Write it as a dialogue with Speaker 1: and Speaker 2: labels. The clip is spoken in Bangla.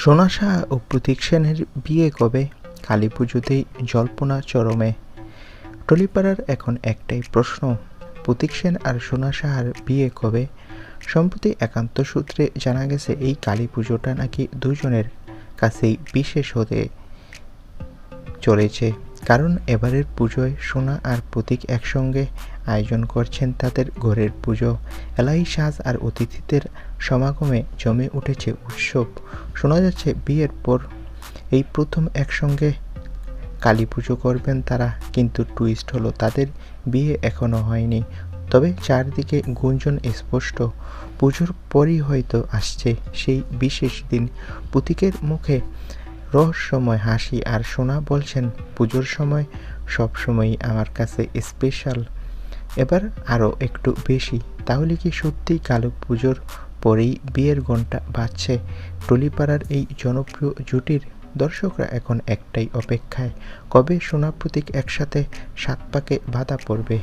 Speaker 1: সোনা শাহ ও প্রতীক সেনের বিয়ে কবে? কালী পুজোতেই জল্পনা চরমে। টলিপাড়ার এখন একটাই প্রশ্ন, প্রতীক সেন আর সোনা সাহার বিয়ে কবে? সম্প্রতি একান্ত সূত্রে জানা গেছে, এই কালী পুজোটা নাকি দুজনের কাছেই বিশেষ হতে চলেছে। কারণ এবারের পুজোয় সোনা আর প্রতীক একসঙ্গে আয়োজন করছেন তাদের ঘরের পুজো। এলাই সাজ আর অতিথিদের সমাগমে জমে উঠেছে উৎসব। শোনা যাচ্ছে বিয়ের পর এই প্রথম একসঙ্গে কালী পুজো করবেন তারা, কিন্তু টুইস্ট হলো তাদের বিয়ে এখনও হয়নি। তবে চারদিকে গুঞ্জন স্পষ্ট। পুজোর পরই হয়তো আসছে সেই বিশেষ দিন। প্রতীকের মুখে রহস্যময় হাসি আর সোনা বলছেন, পুজোর সময় সবসময়ই আমার কাছে স্পেশাল এবার আরও একটু বেশি। তাহলে কি সত্যি কালো পুজোর পরেই বিয়ের ঘণ্টা বাজছে? টলিপাড়ার এই জনপ্রিয় জুটির দর্শকরা এখন একটাই অপেক্ষায়। কবে সোনা প্রতীক একসাথে সাত পাকে বাধা পড়বে?